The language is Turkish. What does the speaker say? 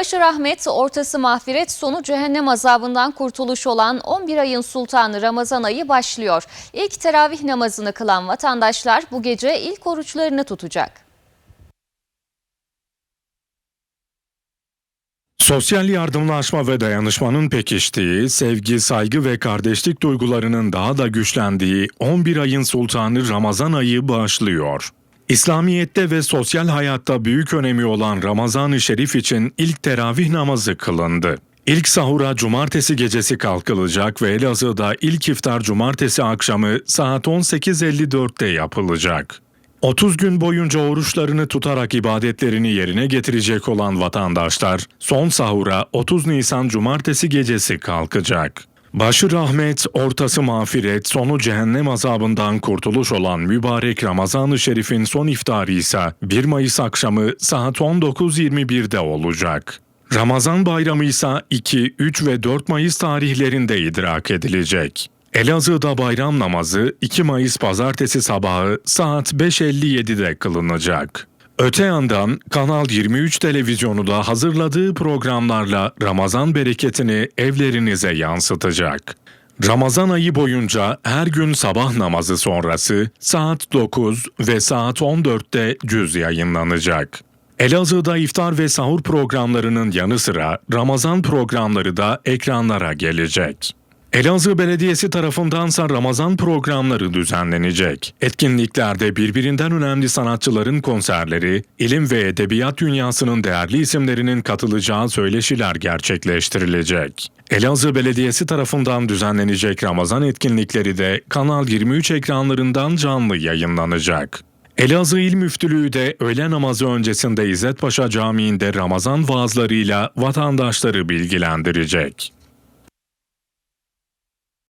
Başı rahmet, ortası mağfiret, sonu cehennem azabından kurtuluş olan 11 ayın sultanı Ramazan ayı başlıyor. İlk teravih namazını kılan vatandaşlar bu gece ilk oruçlarını tutacak. Sosyal yardımlaşma ve dayanışmanın pekiştiği, sevgi, saygı ve kardeşlik duygularının daha da güçlendiği 11 ayın sultanı Ramazan ayı başlıyor. İslamiyette ve sosyal hayatta büyük önemi olan Ramazan-ı Şerif için ilk teravih namazı kılındı. İlk sahura cumartesi gecesi kalkılacak ve Elazığ'da ilk iftar cumartesi akşamı saat 18.54'te yapılacak. 30 gün boyunca oruçlarını tutarak ibadetlerini yerine getirecek olan vatandaşlar son sahura 30 Nisan cumartesi gecesi kalkacak. Başı rahmet, ortası mağfiret, sonu cehennem azabından kurtuluş olan mübarek Ramazan-ı Şerif'in son iftarı ise 1 Mayıs akşamı saat 19.21'de olacak. Ramazan bayramı ise 2, 3 ve 4 Mayıs tarihlerinde idrak edilecek. Elazığ'da bayram namazı 2 Mayıs pazartesi sabahı saat 5.57'de kılınacak. Öte yandan Kanal 23 televizyonu da hazırladığı programlarla Ramazan bereketini evlerinize yansıtacak. Ramazan ayı boyunca her gün sabah namazı sonrası saat 9 ve saat 14'te cüz yayınlanacak. Elazığ'da iftar ve sahur programlarının yanı sıra Ramazan programları da ekranlara gelecek. Elazığ Belediyesi tarafındansa Ramazan programları düzenlenecek. Etkinliklerde birbirinden önemli sanatçıların konserleri, ilim ve edebiyat dünyasının değerli isimlerinin katılacağı söyleşiler gerçekleştirilecek. Elazığ Belediyesi tarafından düzenlenecek Ramazan etkinlikleri de Kanal 23 ekranlarından canlı yayınlanacak. Elazığ İl Müftülüğü de öğle namazı öncesinde İzzet Paşa Camii'nde Ramazan vaazlarıyla vatandaşları bilgilendirecek.